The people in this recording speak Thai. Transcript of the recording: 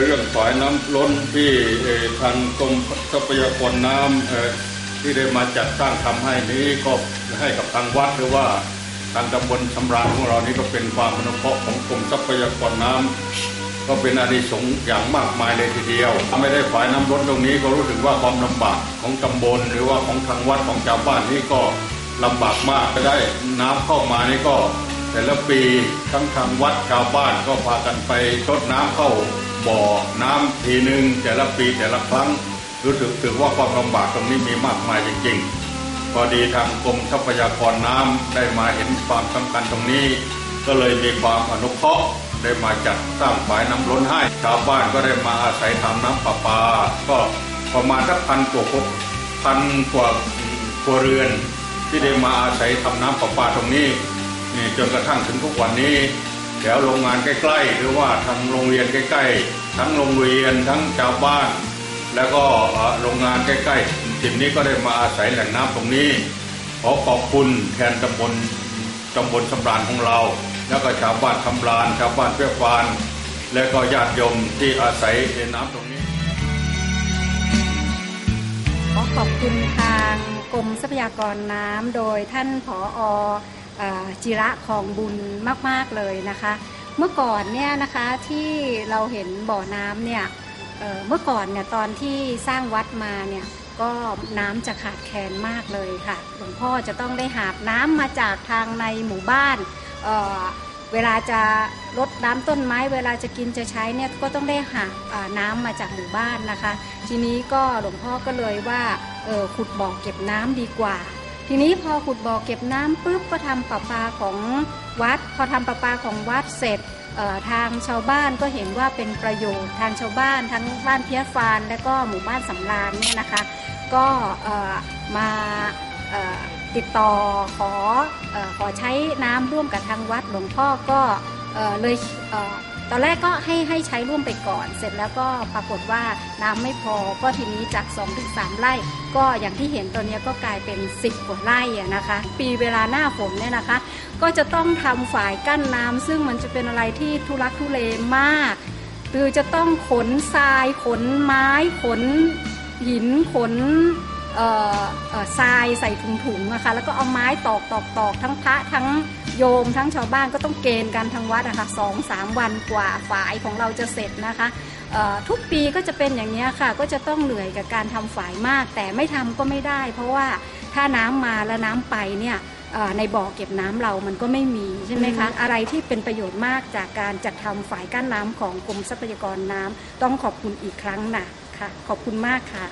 เรื่องฝายน้ำล้นที่ทางกรมทรัพยากรน้ำที่ได้มาจัดสร้างทำให้นี้ก็ให้กับทางวัดหรือว่าทางตำบลสำราญของเรานี่ก็เป็นความอนุเคราะห์ของกรมทรัพยากรน้ำก็เป็นอานิสงส์อย่างมากมายเลยทีเดียวถ้าไม่ได้ฝายน้ำล้นตรงนี้ก็รู้สึกว่าความลำบากของตำบลหรือว่าของทางวัดของชาวบ้านนี่ก็ลำบากมากจะได้น้ำเข้ามานี่ก็ แต่ละปีทั้งทางวัดชาวบ้านก็พากันไปชดน้ำเข้าบ่อน้ำทีหนึ่งแต่ละปีแต่ละครั้งรู้สึกถึงว่าความลำบากตรงนี้มีมากมายจริงๆ พอดีทางกรมทรัพยากรน้ำได้มาเห็นความสำคัญตรงนี้ ก็เลยมีความอนุเคราะห์ได้มาจัดสร้างฝายน้ำล้นให้ชาวบ้านก็ได้มาอาศัยทำน้ำประปา ก็ประมาณสักพันกว่าพันกว่าครัวเรือน ที่ได้มาอาศัยทำน้ำประปาตรงนี้ นี่จนกระทั่งถึงทุกวันนี้แถวโรงงานใกล้ๆ หรือว่าทางโรงเรียนใกล้ ๆ ทั้งโรงเรียนทั้งชาวบ้าน แล้วก็โรงงานใกล้ๆถิ่นนี้ก็ได้มาอาศัยแหล่งน้ำตรงนี้ ขอขอบคุณแทนตำบลตำบลสำราญของเรา แล้วก็ชาวบ้านสำราญชาวบ้านเพื่อฟาน และก็ญาติโยมที่อาศัยน้ำตรงนี้ขอขอบคุณทางกรมทรัพยากรน้ำโดยท่านผออ จิระของบุญมาก ๆ เลยนะคะ เมื่อก่อนเนี่ยนะคะที่เราเห็นบ่อน้ำเนี่ยเเมื่อก่อนเนี่ยตอนที่สร้างวัดมาเนี่ยก็น้ำจะขาดแคลนมากเลยค่ะหลวงพ่อจะต้องได้หาบน้ำมาจากทางในหมู่บ้านเเวลาจะรดน้ำต้นไม้ เวลาจะกินจะใช้เนี่ยก็ต้องได้หาน้ำมาจากหมู่บ้านนะคะ ทีนี้ก็หลวงพ่อก็เลยว่าขุดบ่อเก็บน้ำดีกว่า ทีนี้พอขุดบ่อเก็บน้ำปุ๊บก็ทำประปาของวัด พอทำประปาของวัดเสร็จทางชาวบ้านก็เห็นว่าเป็นประโยชน์ทางชาวบ้านทั้งบ้านเพียฟานและก็หมู่บ้านสำราญเนี่ยนะคะ ก็มาติดต่อขออขอใช้น้ำร่วมกับทางวัดหลวงพ่อก็เอเลยเตอนแรกก็ให้ให้ใช้ร่วมไปก่อน เสร็จแล้วก็ปรากฏว่าน้ำไม่พอก็ทีนี้จาก2-3ถึงไร่ ก็อย่างที่เห็นตอนนี้ก็กลายเป็น 10กว่าไร่อะนะคะ ปีเวลาหน้าฝนเนี่ยนะคะ ก็จะต้องทำฝายกั้นน้ำซึ่งมันจะเป็นอะไรที่ทุรักทุเลมาก คือจะต้องขนทรายขนไม้ขนหินขน ทรายใส่ถุงๆนะคะแล้วก็เอาไม้ตอกตอกตอกทั้งพระทั้งโยมทั้งชาวบ้านก็ต้องเกณฑ์กันทางวัดนะคะสองสามวันกว่าฝายของเราจะเสร็จนะคะเอ่อทุกปีก็จะเป็นอย่างนี้ยค่ะ ก็จะต้องเหนื่อยกับการทำฝายมาก แต่ไม่ทำก็ไม่ได้ เพราะว่าถ้าน้ำมาแล้วน้ำไปเนี่ยเอ่อในบ่อเก็บน้ำเรามันก็ไม่มีใช่ไหมคะ อะไรที่เป็นประโยชน์มากจากการจัดทำฝายกั้นน้ำของกรมทรัพยากรน้ำต้องขอบคุณอีกครั้งนะค่ะ ขอบคุณมากค่ะ